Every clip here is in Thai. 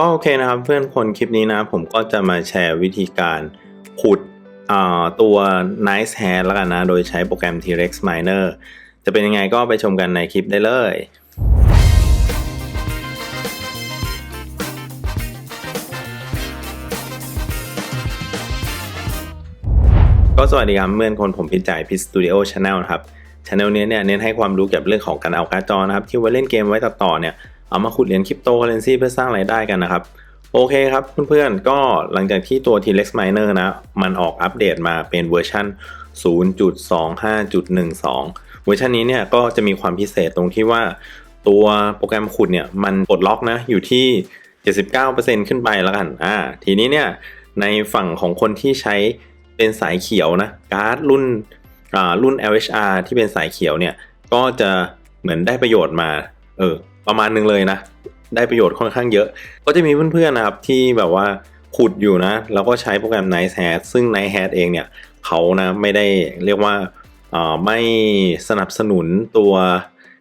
ก็โอเคนะครับเพื่อนคนคลิปนี้นะผมก็จะมาแชร์วิธีการขุดตัว Nice Hair แล้วกันนะ โดยใช้โปรแกรม T-Rex Miner จะเป็นยังไงก็ไปชมกันในคลิปได้เลยก็สวัสดีครับเมื่อนคนผมพิจ่ายพิสตูดิโอชาแนลครับช anel นี้เนี่ยเน้นให้ความรู้เกี่ยวกับเรื่องของการเอาการ์ดจอนะครับ ที่ไว้เล่นเกมไว้ตัดต่อเนี่ย เอามาขุดเหรียญคริปโตเคอเรนซีเพื่อสร้างรายได้กันนะครับ โอเคครับเพื่อนๆ ก็หลังจากที่ตัว T-Rex Miner นะ มันออกอัปเดตมาเป็นเวอร์ชัน0.25.12 เวอร์ชันนี้เนี่ยก็จะมีความพิเศษตรงที่ว่า ตัวโปรแกรมขุดเนี่ยมันปลดล็อกนะอยู่ที่ 79%ขึ้นไปแล้วกัน อ่า ทีนี้เนี่ยในฝั่งของคนที่ใช้เป็นสายเขียวนะการ์ดรุ่นอ่ารุ่น LHR ที่เป็นสายเขียวเนี่ยก็จะเหมือนได้ประโยชน์มา เออ ประมาณนึงเลยนะ ได้ประโยชน์ค่อนข้างเยอะ ก็จะมีเพื่อนๆนะครับที่แบบว่าขุดอยู่นะ แล้วก็ใช้โปรแกรม Nice Hat ซึ่ง Nice Hat เองเนี่ยเขานะไม่ได้เรียกว่าไม่สนับสนุนตัว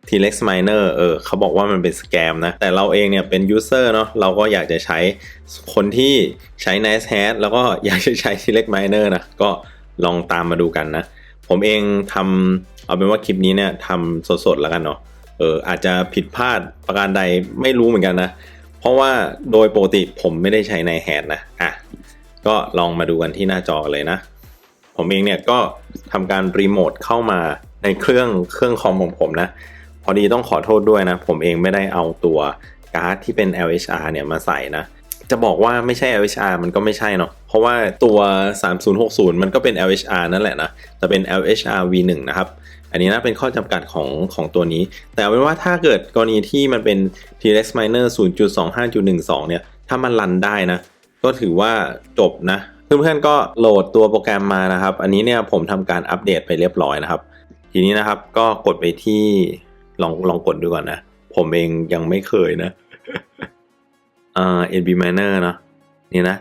T-Rex Miner เออเขาบอกว่ามันเป็นสแกมนะ แต่เราเองเนี่ยเป็น user เนาะเราก็อยากจะใช้คนที่ใช้ Nice Hat แล้วก็อยากจะใช้ T-Rex Miner นะ ก็ลองตามมาดูกันนะ ผมเองทำเอาเป็นว่าคลิปนี้เนี่ยทำสดๆแล้วกันเนาะ เอออาจจะผิดพลาดประการใดไม่รู้เหมือนกันนะ เพราะว่าโดยปกติผมไม่ได้ใช้ในแฮนนะอะก็ลองมาดูกันที่หน้าจอเลยนะ ผมเองเนี่ยก็ทำการรีโมทเข้ามาในเครื่องเครื่องคอมของผมนะ พอดีต้องขอโทษด้วยนะ ผมเองไม่ได้เอาตัวการ์ดที่เป็น LHR เนี่ยมาใส่นะ จะบอกว่าไม่ใช่ LHR มันก็ไม่ใช่เนาะ เพราะว่าตัว 3060 มันก็เป็น LHR นั่นแหละนะ แต่เป็น LHR V1 นะครับ อันนี้นะเป็นข้อจำกัดของของตัวนี้ แต่เอาเป็นว่าถ้าเกิดกรณีที่มันเป็น T-Rex Miner 0.25.12 เนี่ย ถ้ามันรันได้นะ ก็ถือว่าจบนะ เพื่อนๆก็โหลดตัวโปรแกรมมานะครับ อันนี้เนี่ยผมทำการอัปเดตไปเรียบร้อยนะครับ ทีนี้นะครับก็กดไปที่ลองลองกดดูก่อนนะ ผมเองยังไม่เคยนะอ่า NB Miner เนอะนี่นะ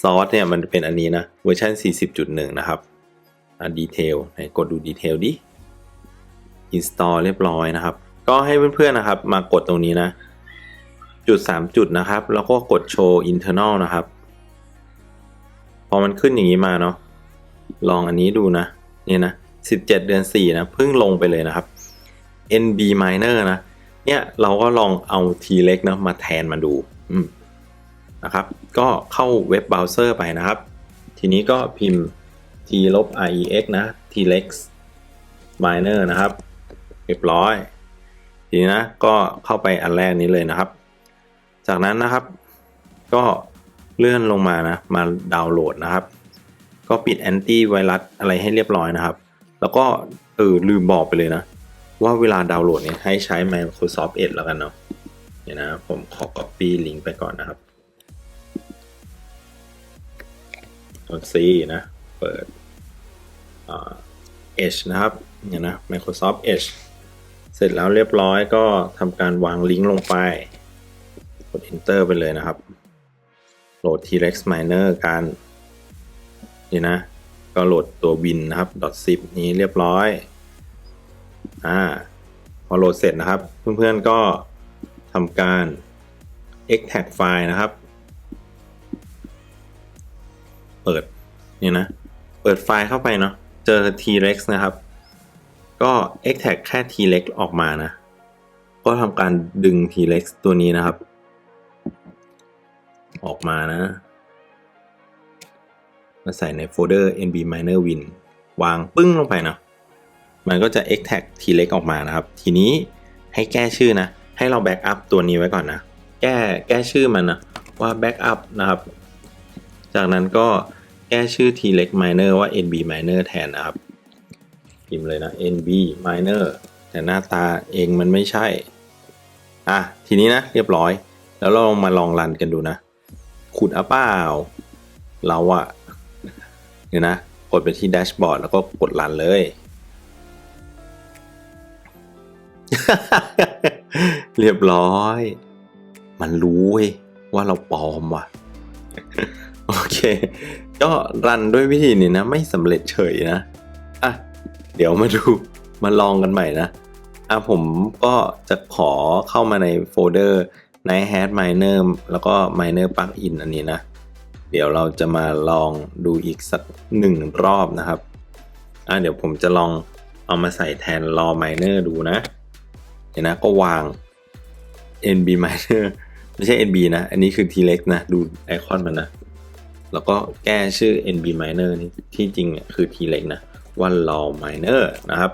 ซอสเนี่ยมันเป็นอันนี้นะเวอร์ชัน40.1 นะครับอ่าดีเทลไหนกดดูดีเทลดิ install เรียบร้อยนะครับ ก็ให้เพื่อนๆนะครับ มากดตรงนี้นะ จุด 3 จุดนะครับ แล้วก็กดโชว์ internal นะครับ พอมันขึ้นอย่างนี้มาเนาะลองอันนี้ดูนะเนี่ยนะ 17 เดือน 4 นะเพิ่งลงไปเลยนะครับ NB Miner นะ เนี่ยเราก็ลองเอา T-Rex นะมาแทนมาดูนะครับ ก็เข้าเว็บเบราว์เซอร์ไปนะครับ ทีนี้ก็พิมพ์ t rex นะ t-rex miner นะครับ เรียบร้อย ทีนี้นะก็เข้าไปอันแรกนี้เลยนะครับ จากนั้นนะครับ ก็เลื่อนลงมานะมาดาวน์โหลดนะครับ ก็ปิดแอนตี้ไวรัสอะไรให้เรียบร้อยนะครับ แล้วก็เออลืมบอกไปเลยนะ ว่าเวลาดาวน์โหลดเนี่ยให้ใช้ Microsoft Edge แล้วกันเนาะเดี๋ยนะผมขอ copy ลิงก์ไปก่อนนะครับกด C นะ เปิด Edge นะครับเนี่ยนะ Microsoft Edge เสร็จแล้วเรียบร้อยก็ทำการวางลิงก์ลงไป กด Enter ไปเลยนะครับ โหลด T-Rex Miner กันนี่นะ ก็โหลดตัว win นะครับ .zip นี้เรียบร้อย อ่า พอโหลดเสร็จนะครับ เพื่อนๆก็ทำการ extract ไฟล์นะครับ เปิด นี่นะ เปิดไฟล์เข้าไปเนาะ เจอ T-Rex นะครับ ก็ extract แค่ T-Rex ออกมานะ ก็ทำการดึง T-Rex ตัวนี้นะครับ ออกมานะ มาใส่ในโฟลเดอร์ nb miner win วางปึ้งลงไปนะ มันก็จะ extract T-Rex ออกมานะครับ ทีนี้ให้แก้ชื่อนะ ให้เรา backup ตัวนี้ไว้ก่อนนะ แก้แก้ชื่อมันนะ ว่า backup นะครับ จากนั้นก็แก้ชื่อ T-Rex miner ว่า nb miner แทนนะครับ พิมพ์เลยนะ nb miner แต่หน้าตาเองมันไม่ใช่ อะ ทีนี้นะเรียบร้อย แล้วเรามาลองรันกันดูนะ ขุดอเปล่าเราอะเดี๋ยวนะ กดไปที่แดชบอร์ดแล้วก็กดรันเลย เรียบร้อย มันรู้เว้ยว่าเราปลอมว่ะ โอเค ก็รันด้วยวิธีนี้นะ ไม่สำเร็จเฉยนะ อะ เดี๋ยวมาดูมาลองกันใหม่นะอะผมก็จะขอเข้ามาในโฟลเดอร์ Night Hat Miner แล้วก็ Miner Plugin อันนี้นะ เดี๋ยวเราจะมาลองดูอีกสักหนึ่งรอบนะครับอะเดี๋ยวผมจะลองเอามาใส่แทน Raw Miner ดูนะเดี๋ยวนะก็วาง NB Miner ไม่ใช่ NB นะ อันนี้คือ T-Rex นะ ดูไอคอนมันนะ แล้วก็แก้ชื่อ NB Miner นี่ที่จริงเนี่ยคือ T-Rex นะ ว่า Raw Miner นะครับ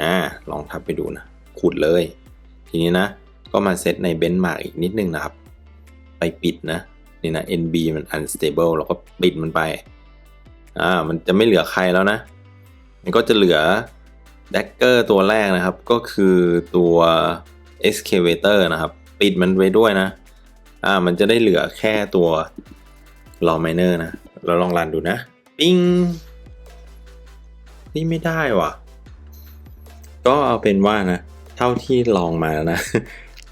อ่าลองทับไปดูนะขุดเลย ทีนี้นะ ก็มาเซตในเบน c h มาร์กอีกนิดนึงนะครับ ไปปิดนะ นี่นะ NB มัน unstable แล้วก็ปิดมันไปอ่ามันจะไม่เหลือใครแล้วนะ มันก็จะเหลือ Dagger ตัวแรกนะครับ ก็คือตัว Excavator นะครับ ปิดมันไว้ด้วยนะอ่ามันจะได้เหลือแค่ตัว Raw Miner นะ เราลองรันดูนะ ปิ้ง นี่ไม่ได้ว่ะ ก็เอาเป็นว่านะ เท่าที่ลองมานะ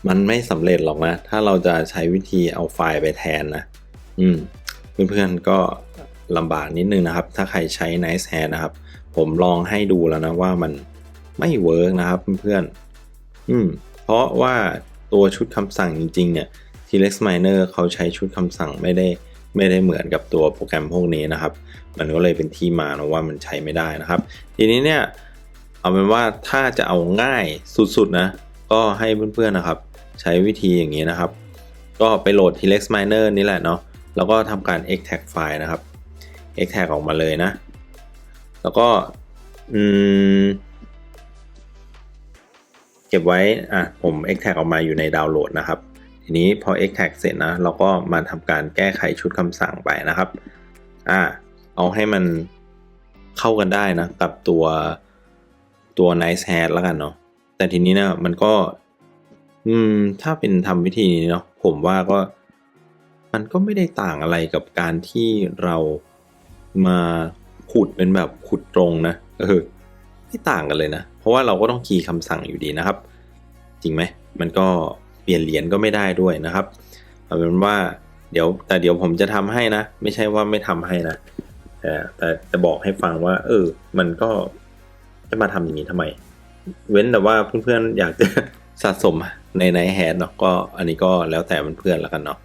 มันไม่สำเร็จหรอกนะ ถ้าเราจะใช้วิธีเอาไฟล์ไปแทนนะ อืม เพื่อนๆก็ลำบากนิดนึงนะครับ ถ้าใครใช้ Nice Hat นะครับ ผมลองให้ดูแล้วนะว่ามันไม่เวิร์กนะครับเพื่อนๆอืม เพราะว่าตัวชุดคำสั่งจริงๆเนี่ย T-Rex Miner เขาใช้ชุดคำสั่งไม่ได้ ไม่ได้เหมือนกับตัวโปรแกรมพวกนี้นะครับ มันก็เลยเป็นที่มานะว่ามันใช้ไม่ได้นะครับ ทีนี้เนี่ยเอาเป็นว่าถ้าจะเอาง่ายสุดๆนะก็ให้เพื่อนๆนะครับ ใช้วิธีอย่างนี้นะครับ ก็ไปโหลด T-Rex Miner นี่แหละเนาะแล้วก็ทำการ extract ไฟล์นะครับ extract ออกมาเลยนะ แล้วก็อืมเก็บไว้ อะ ผม extract ออกมาอยู่ในดาวน์โหลดนะครับ ทีนี้พอ extract เสร็จนะ เราก็มาทำการแก้ไขชุดคำสั่งไปนะครับ อ่า เอาให้มันเข้ากันได้นะ กับตัวตัว nice hat แล้วกันเนาะ แต่ทีนี้เนะมันก็ อืม ถ้าเป็นทำวิธีนี้เนาะ ผมว่าก็ มันก็ไม่ได้ต่างอะไรกับการที่เรามาขุดเป็นแบบขุดตรงนะ เออ ไม่ต่างกันเลยนะ เพราะว่าเราก็ต้องคีย์คำสั่งอยู่ดีนะครับ จริงไหม มันก็ เปลี่ยนเหรียญก็ไม่ได้ด้วยนะครับเอาเป็นว่าเดี๋ยวแต่เดี๋ยวผมจะทำให้นะ ไม่ใช่ว่าไม่ทำให้นะแต่แต่จะบอกให้ฟังว่า เออ มันก็จะมาทำอย่างนี้ทำไม เว้นแต่ว่าเพื่อนๆอยากจะสะสมในในแฮดเนาะก็อันนี้ก็แล้วแต่เพื่อนๆแล้วกันเนาะ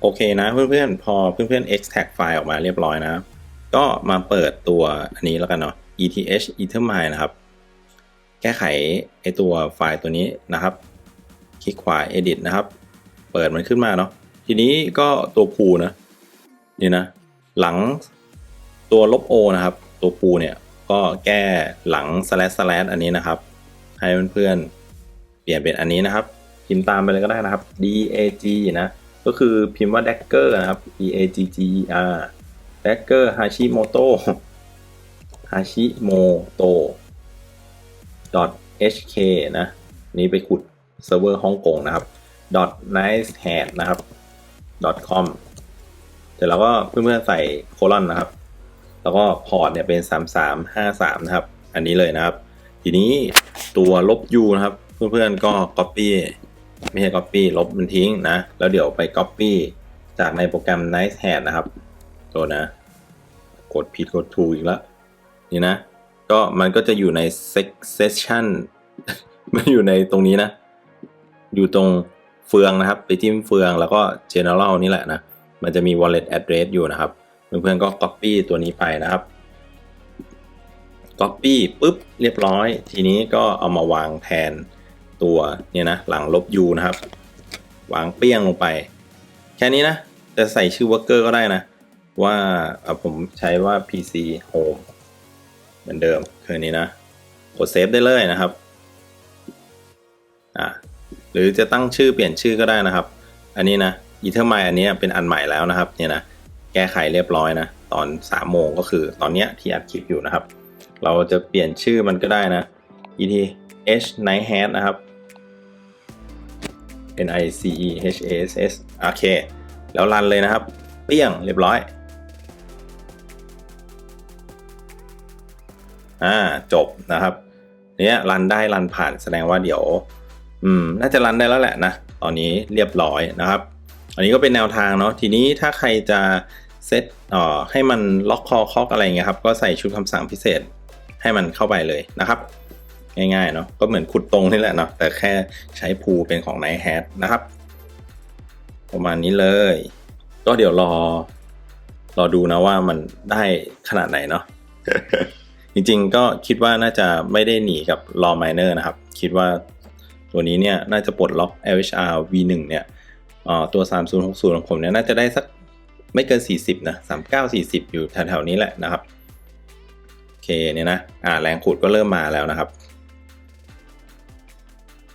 โอเคนะเพื่อนๆพอเพื่อนๆ extract ไฟล์ออกมาเรียบร้อยนะก็มาเปิดตัวอันนี้แล้วกันเนาะ ETH Ethermine นะครับ แก้ไขไอตัวไฟล์ตัวนี้นะครับ คลิกขวา edit นะครับ เปิดมันขึ้นมาเนาะทีนี้ก็ตัวพูนะนี่นะ หลังตัวลบ o นะครับ ตัวพูเนี่ยก็แก้หลัง slash slash อันนี้นะครับ ให้เพื่อนๆเปลี่ยนเป็นอันนี้นะครับ พิมพ์ตามไปเลยก็ได้นะครับ dag นะก็คือพิมพ์ว่า dagger นะครับ d a g g e r dagger hashimoto hashimoto hk นะ นี่ไปขุด เซิร์ฟเวอร์ฮ่องกงนะครับ nicehat นะครับ com เสร็จแล้วก็เพื่อนๆใส่โคลอนนะครับ แล้วก็พอร์ตเนี่ยเป็น 3353 นะครับ อันนี้เลยนะครับ ทีนี้ตัวลบ u นะครับ เพื่อนๆก็ copy ไม่ใช่ copy ลบมันทิ้งนะ แล้วเดี๋ยวไป copy จากในโปรแกรม nicehat นะครับตัวนะ กดผิดกดถูกอีกแล้วนี่นะ ก็มันก็จะอยู่ใน section มันอยู่ในตรงนี้นะ อยู่ตรงเฟืองนะครับ ไปจิ้มเฟืองแล้วก็ general นี่แหละนะ มันจะมี wallet address อยู่นะครับ เพื่อนๆก็ copy ตัวนี้ไปนะครับ copy ปุ๊บเรียบร้อย ทีนี้ก็เอามาวางแทนตัวเนี่ยนะหลังลบ u นะครับ วางเปี้ยงลงไป แค่นี้นะ จะใส่ชื่อ worker ก็ได้นะ ว่าผมใช้ว่า PC home เหมือนเดิม คือนี้นะ กดเซฟได้เลยนะครับ อ่า หรือจะตั้งชื่อเปลี่ยนชื่อก็ได้นะครับ อันนี้นะอีเทอร์ไมอันนี้เป็นอันใหม่แล้วนะครับเนี่ยนะแก้ไขเรียบร้อยนะตอน3โมงก็คือตอนเนี้ยที่อัดคลิปอยู่นะครับ เราจะเปลี่ยนชื่อมันก็ได้นะ ETH Night Hat นะครับ N I C E H A S S โอเค แล้วรันเลยนะครับเปี้ยงเรียบร้อยอ่าจบนะครับ เนี้ยรันได้รันผ่านแสดงว่าเดี๋ยว อืมน่าจะรันได้แล้วแหละนะ ตอนนี้เรียบร้อยนะครับ อันนี้ก็เป็นแนวทางเนาะ ทีนี้ถ้าใครจะเซตเอ่อให้มันล็อกคอคอกอะไรเงี้ยครับ ก็ใส่ชุดคำสั่งพิเศษให้มันเข้าไปเลยนะครับ ง่ายๆเนาะ ก็เหมือนขุดตรงนี่แหละเนาะ แต่แค่ใช้พูเป็นของ Night Hat นะครับ ประมาณนี้เลย ก็เดี๋ยวรอ รอดูนะว่ามันได้ขนาดไหนเนาะจริงๆก็คิดว่าน่าจะไม่ได้หนีกับ Law Miner นะครับ คิดว่า ตัวนี้เนี่ยน่าจะปลดล็อก LHR V1 เนี่ยตัว 3060 ของผมเนี่ยน่าจะได้สักไม่เกิน 40 นะ 39 40 อยู่แถวๆนี้แหละนะครับ โอเคเนี่ยนะอ่าแรงขุดก็เริ่มมาแล้วนะครับ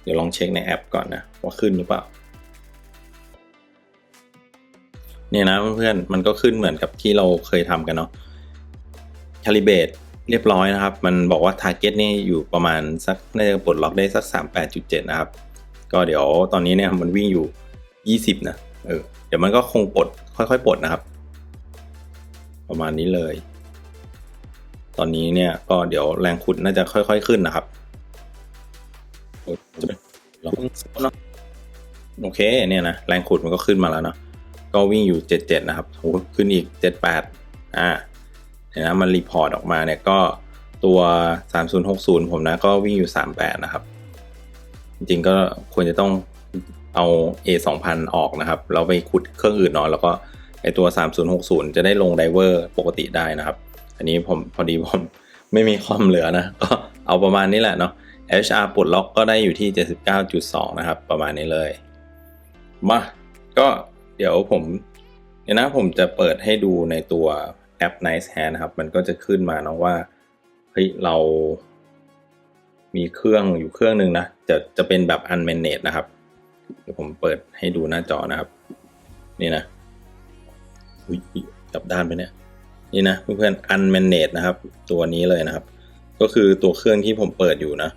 เดี๋ยวลองเช็คในแอปก่อนนะ ว่าขึ้นหรือเปล่าเนี่ยนะเพื่อนๆมันก็ขึ้นเหมือนกับที่เราเคยทำกันเนาะคาลิเบต เรียบร้อยนะครับ มันบอกว่า Target นี่อยู่ประมาณสักน่าจะปลดล็อกได้สัก 38.7 นะครับ ก็เดี๋ยวตอนนี้เนี่ยมันวิ่งอยู่ 20 นะเออเดี๋ยวมันก็คงปลดค่อยๆปลดนะครับ ประมาณนี้เลย ตอนนี้เนี่ยก็เดี๋ยวแรงขุดน่าจะค่อย ๆ ขึ้นนะครับโอ้จะเป็นลองเนาะโอเคเนี่ยนะแรงขุดมันก็ขึ้นมาแล้วเนาะก็วิ่งอยู่ 77 นะครับโหขึ้นอีก 78 อ่าเห็ นนะมันรีพอร์ตออกมาเนี่ยก็ตัว 3060 ผมนะก็วิ่งอยู่ 38 นะครับ จริงๆก็ควรจะต้องเอา A 2000ออกนะครับ เราไปขุดเครื่องอื่นเนาะแล้วก็ไอตัว 3060 จะได้ลงไดเวอร์ปกติได้นะครับ อันนี้ผมพอดีผมไม่มีคอมเหลือนะ ก็เอาประมาณนี้แหละเนาะ HR ปลดล็อกก็ได้อยู่ที่ 79.2 นะครับ ประมาณนี้เลย มา ก็เดี๋ยวผม เดี๋ยวนะผมจะเปิดให้ดูในตัว แอป Nice Hand นะครับ มันก็จะขึ้นมาเนาะว่าเฮ้ยเรา มีเครื่องอยู่เครื่องหนึ่งนะ จะจะเป็นแบบ unmanaged นะครับ เดี๋ยวผมเปิดให้ดูหน้าจอนะครับ นี่นะอุ๊ยอุ๊ยกลับด้านไปเนี่ย นี่นะเพื่อนๆ unmanaged นะครับ ตัวนี้เลยนะครับ ก็คือตัวเครื่องที่ผมเปิดอยู่นะ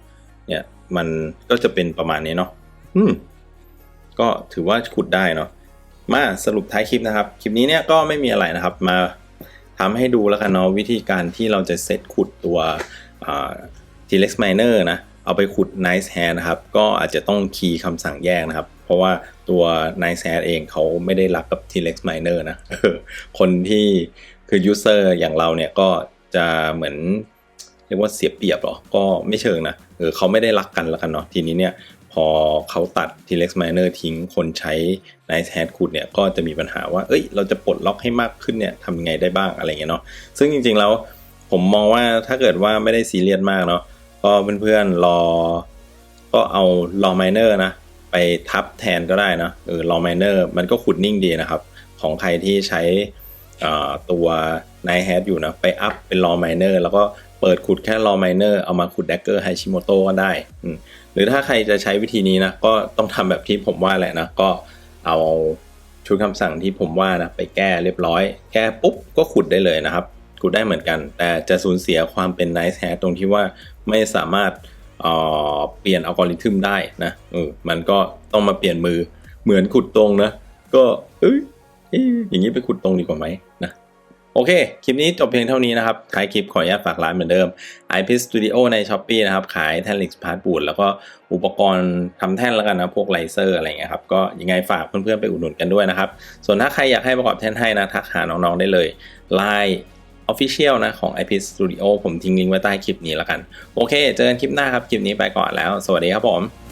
เนี่ยมันก็จะเป็นประมาณนี้เนาะอืม ก็ถือว่าขุดได้เนาะมาสรุปท้ายคลิปนะครับ คลิปนี้เนี่ยก็ไม่มีอะไรนะครับ มา ทำให้ดูแล้วกันเนาะวิธีการที่เราจะเซตขุดตัว T-Rex Miner นะ เอาไปขุด Nice Hand นะครับ ก็อาจจะต้องคีย์คำสั่งแยกนะครับ เพราะว่าตัว Nice Hand เองเขาไม่ได้รับกับ T-Rex Miner นะ คนที่คือ user อย่างเราเนี่ยก็จะเหมือนเรียกว่าเสียเปรียบหรอ ก็ไม่เชิงนะเออเขาไม่ได้รักกันแล้วกันเนาะ ทีนี้เนี่ย พอเขาตัด T-Rex Miner ทิ้งคนใช้ Nice Hand ขุดเนี่ยก็จะมีปัญหาว่า เอ้ย เราจะปลดล็อกให้มากขึ้นเนี่ยทำยังไงได้บ้างอะไรเงี้ยเนาะซึ่งจริงๆแล้วผมมองว่าถ้าเกิดว่าไม่ได้ซีเรียสมากเนาะก็เพื่อนๆรอ ก็เอาลอ Miner นะ ไปทับแทนก็ได้นะเออลอ Miner มันก็ขุดนิ่งดีนะครับ ของใครที่ใช้ตัว Nice Hand อยู่นะ ไปอัพเป็นลอ Miner แล้วก็เปิดขุดแค่ลอ Miner เอามาขุด Dagger Hashimoto ก็ได้อืม หรือถ้าใครจะใช้วิธีนี้นะก็ต้องทำแบบที่ผมว่าแหละนะก็เอาชุดคำสั่งที่ผมว่านะไปแก้เรียบร้อย แก้ปุ๊บก็ขุดได้เลยนะครับขุดได้เหมือนกัน แต่จะสูญเสียความเป็น nice hair ตรงที่ว่าไม่สามารถเเปลี่ยนอัลกอริทึมได้นะเออมันก็ต้องมาเปลี่ยนมือเหมือนขุดตรงนะก็เอ้ยอย่างนี้ไปขุดตรงดีกว่าไหมนะ โอเค คลิปนี้จบเพียงเท่านี้นะครับท้ายคลิปขออนุญาตฝากร้านเหมือนเดิม IP Studio ใน s h อ p e e นะครับ ขายแท่นลิกส์พาร์ทบูดแล้วก็อุปกรณ์ทำแท่นแล้วกันนะ พวกไลเซอร์อะไรเงี้ยครับ ก็ยังไงฝากเพื่อนๆไปอุดหนุนกันด้วยนะครับ ส่วนถ้าใครอยากให้ประกอบแท่นให้นะ ทักหาน้องๆได้เลย Line Official นะของ IP Studio ผมทิ้งลิงก์ไว้ใต้คลิปนี้แล้วกัน โอเค เจอกันคลิปหน้าครับ คลิปนี้ไปก่อนแล้ว สวัสดีครับผม